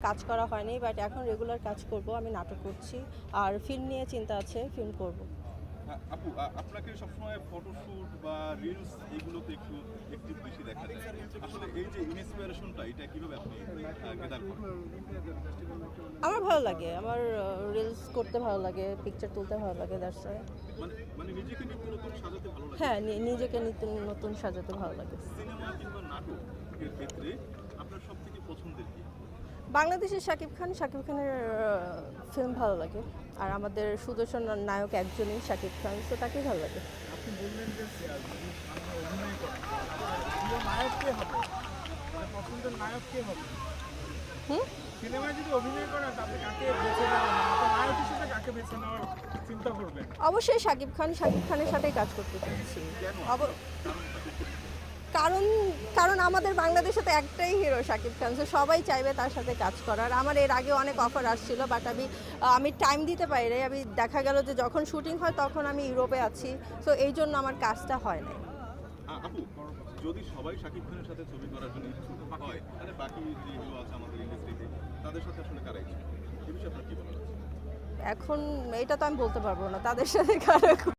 কাজ করা হয়নি বাট এখন রেগুলার কাজ করব আমি নাটক করছি। আর ফিল্ম নিয়ে চিন্তা আছে ফিল্ম করব। আপু আপনাকে সবসময় ফটোশুট বা রিলস এগুলোতে একটু একটু বেশি দেখা যায়। আসলে এই যে ইন্সপিরেশনটা এটা কীভাবে আপনি গেদার করেন? আমার ভালো লাগে আমার রিলস করতে ভালো লাগে পিকচার তুলতে ভালো লাগে দ্যাটস মানে মানে নিজেকে নিত্য নতুন সাজাতে ভালো লাগে? হ্যাঁ নিজেকে নতুন নতুন সাজাতে ভালো লাগে। সিনেমা কিংবা নাটকের ক্ষেত্রে আপনার সব থেকে পছন্দের কি বাংলাদেশের শাকিব খান শাকিব খানের ফিল্ম ভালো লাগে। আর আমাদের সুদর্শন নায়ক একজনই শাকিব খান তো তাকেই ভালো লাগে। মানে করবেন? অবশ্যই শাকিব খান শাকিব খানের সাথেই কাজ করতে অব- কারণ কারণ আমাদের বাংলাদেশে তো একটাই হিরো শাকিব খান। সবাই চাইবে তার সাথে কাজ করার। আমার এর আগে অনেক অফার আসছিল বাট আমি আমি টাইম দিতে পারি নাই। আমি দেখা গেল যে যখন শুটিং হয় তখন আমি ইউরোপে আছি। তো এই জন্য আমার কাজটা হয় না যদি সবাই শাকিব খানের সাথে ছবি করার জন্য ইচ্ছুক হয় তাহলে বাকি যে হিরো আছে আমাদের ইন্ডাস্ট্রিতে তাদের সাথে আসলে কারা ইচ্ছুক? এ বিষয়ে আপনার কি বলার আছে? এখন এটা তো আমি বলতে পারব না। তাদের সাথে কারা